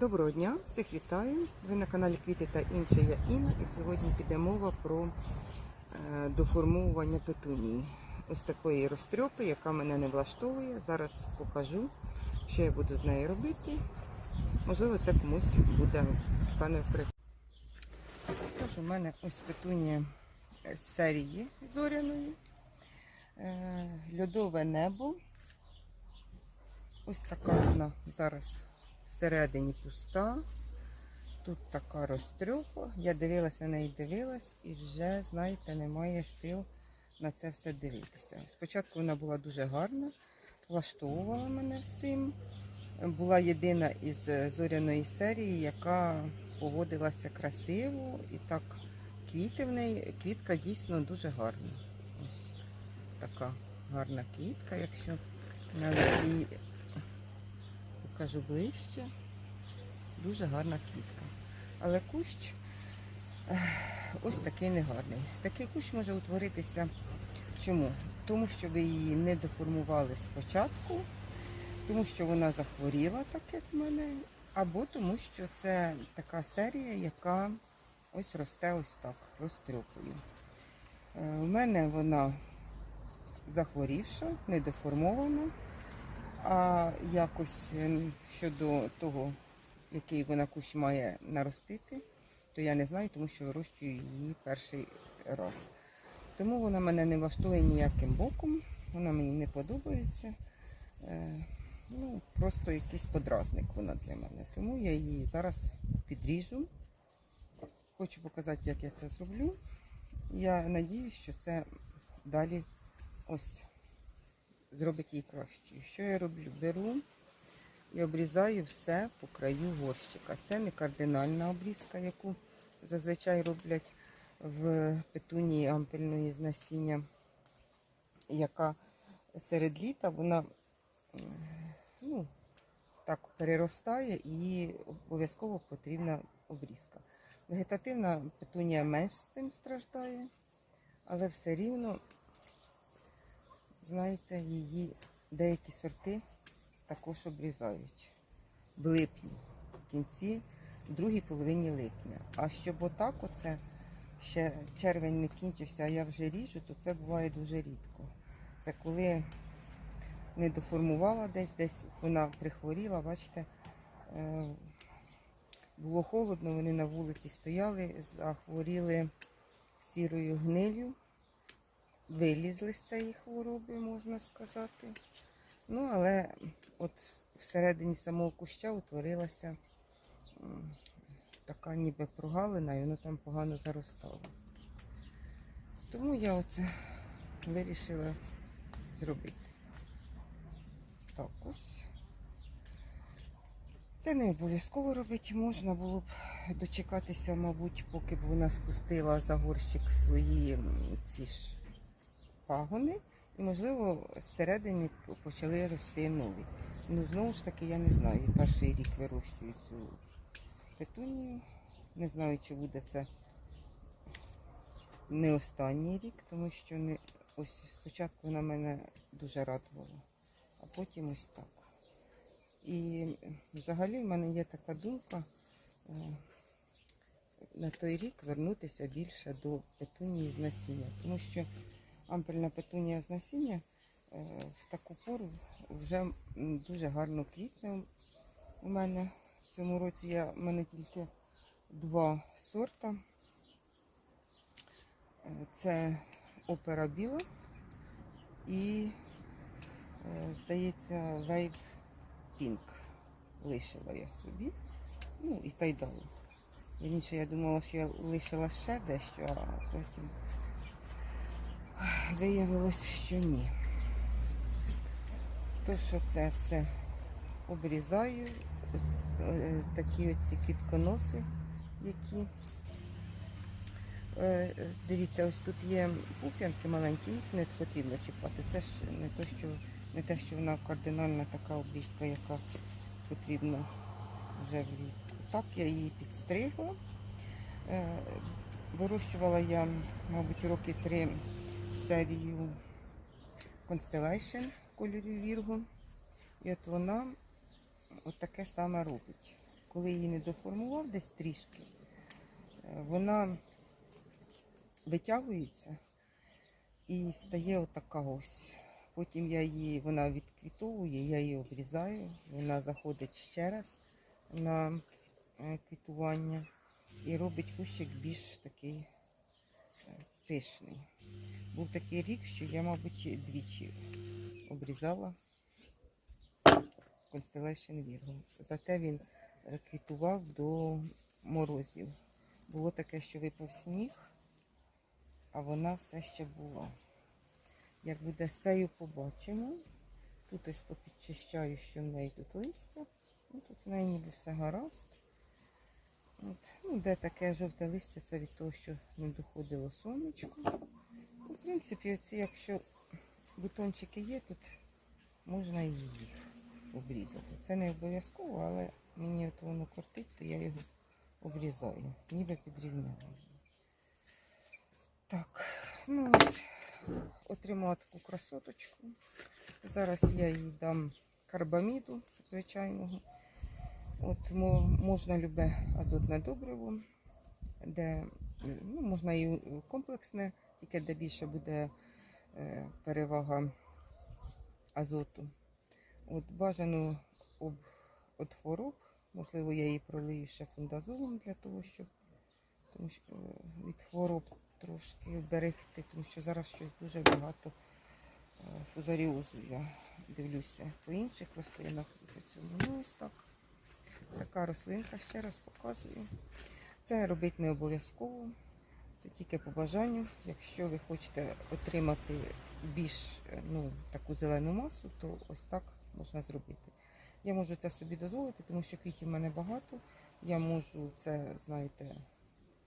Доброго дня, всіх вітаю. Ви на каналі Квіти та інше я Інна. І сьогодні піде мова про е, доформовування петунії. Ось такої розтрьопи, яка мене не влаштовує. Зараз покажу, що я буду з нею робити. Можливо, це комусь буде стане в. Тож у мене ось петунія з серії зоряної. Е, Льодове небо. Ось така вона зараз всередині пуста. Тут така розтрьопа. Я дивилася на неї, дивилась і вже, знаєте, немає сил на це все дивитися. Спочатку вона була дуже гарна, влаштовувала мене всім. Була єдина із е, зоряної серії, яка поводилася красиво і так квіти в неї. Квітка дійсно дуже гарна. Ось така гарна квітка, якщо навіть її покажу ближче. Дуже гарна квітка. Але кущ ось такий негарний. Такий кущ може утворитися. Чому? Тому що ви її не деформували спочатку, тому що вона захворіла, так як в мене, або тому що це така серія, яка ось росте ось так, розтрьопою. Е, У мене вона захворівша, не деформована. А якось е, щодо того, який вона кущ має наростити, то я не знаю, тому що вирощую її перший раз. Тому вона мене не влаштує ніяким боком, вона мені не подобається. Е, Ну, просто якийсь подразник вона для мене. Тому я її зараз підріжу. Хочу показати, як я це зроблю. Я надіюсь, що це далі ось зробить її кращою. Що я роблю? Беру і обрізаю все по краю горщика. Це не кардинальна обрізка, яку зазвичай роблять в петунії ампельної з насіння, яка серед літа вона ну, так переростає і обов'язково потрібна обрізка. Вегетативна петунія менш з цим страждає, але все рівно знаєте, її деякі сорти також обрізають в липні, в кінці, в другій половині липня. А щоб отак оце ще червень не кінчився, а я вже ріжу, то це буває дуже рідко. Це коли не доформувала десь, десь вона прихворіла, бачите, е, було холодно, вони на вулиці стояли, захворіли сірою гнилю вилізли з цієї хвороби, можна сказати. Ну, але от всередині самого куща утворилася така ніби прогалина, і воно там погано заростало. Тому я оце вирішила зробити. Так ось. Це не обов'язково робити, можна було б дочекатися, мабуть, поки б вона спустила за горщик свої ці ж пагони, і, можливо, зсередині почали рости нові. Ну, знову ж таки, я не знаю. Перший рік вирощую цю петунію. Не знаю, чи буде це не останній рік, тому що не... ось спочатку вона мене дуже радувала, а потім ось так. І взагалі в мене є така думка е, на той рік вернутися більше до петунії з насіння, тому що ампельна петунія з насіння е, в таку пору вже дуже гарно квітне у мене. В цьому році я, в мене тільки два сорта. Е, Це опера біла і, е, здається, вейв пінк. Лишила я собі. Ну і тайдалу. Раніше я думала, що я лишила ще дещо, а потім виявилось, що ні. То, що це все обрізаю, е, такі оці кітконоси, які. Е, е, Дивіться, ось тут є пуп'янки маленькі, їх не потрібно чіпати. Це ж не те, що, не те, що вона кардинальна така обрізка, яка потрібна вже влітку. Так я її підстригла. Вирощувала я, мабуть, роки три серію Constellation в кольорі. І от вона от саме робить. коли її не доформував десь трішки, е, вона витягується і стає отака ось. Потім я її, вона відквітовує, я її обрізаю, вона заходить ще раз на е, квітування і робить кущик більш такий е, пишний. Був такий рік, що я, мабуть, двічі обрізала Constellation Virgo. Зате він е, квітував до морозів. Було таке, що випав сніг, а вона все ще була. Як буде з цією побачимо. Тут ось попідчищаю, що в неї тут листя. Ну, тут в неї ніби все гаразд. От. Ну, де таке жовте листя, це від того, що не доходило сонечко. В принципі, оці, якщо бутончики є, тут можна і їх обрізати. Це не обов'язково, але мені от воно кортить, то я його обрізаю, ніби підрівняю. Так, ну ось отримала таку красоточку. Зараз я їй дам карбаміду звичайного. От можна любе азотне добриво, де ну, можна і комплексне, тільки де більше буде е, перевага азоту. От бажано об, от хвороб, можливо, я її пролию ще фундазолом для того, щоб тому що, е, від хвороб трошки вберегти, тому що зараз щось дуже багато е, фузаріозу. Я дивлюся по інших рослинах. Ну, ось так. Така рослинка, ще раз показую. Це робити не обов'язково. Це тільки по бажанню. Якщо ви хочете отримати більш е, ну, таку зелену масу, то ось так можна зробити. Я можу це собі дозволити, тому що квітів в мене багато. Я можу це, знаєте,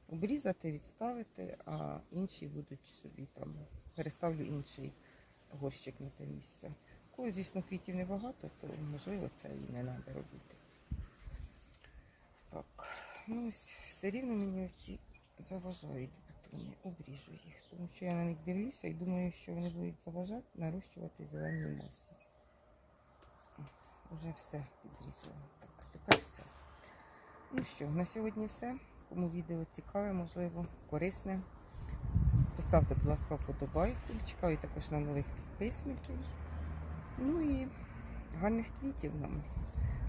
обрізати, відставити, а інші будуть собі там. Переставлю інший горщик на те місце. Кого, звісно, квітів небагато, то можливо це і не треба робити. Так, ну ось все рівно мені ці заважають бутони. Обріжу їх, тому що я на них дивлюся і думаю, що вони будуть заважати нарощувати зелені масі. Уже все підрізала. Так, тепер все. Ну що, на сьогодні все. Кому відео цікаве, можливо, корисне. Поставте, будь ласка, вподобайку. Чекаю також на нових підписників. Ну і гарних квітів нам.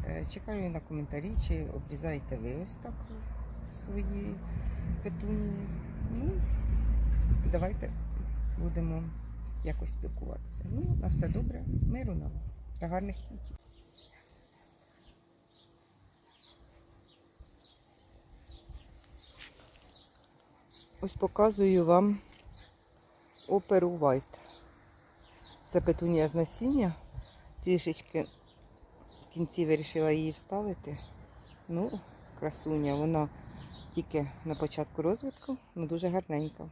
Е, Чекаю на коментарі, чи обрізаєте ви ось так свої петунії. Ну, давайте будемо якось спілкуватися. Ну, на все добре, миру нам та гарних квітів. Ось показую вам оперу White. Це петунія з насіння. Трішечки в кінці вирішила її вставити. Ну, красуня, вона тільки на початку розвитку, але дуже гарненька.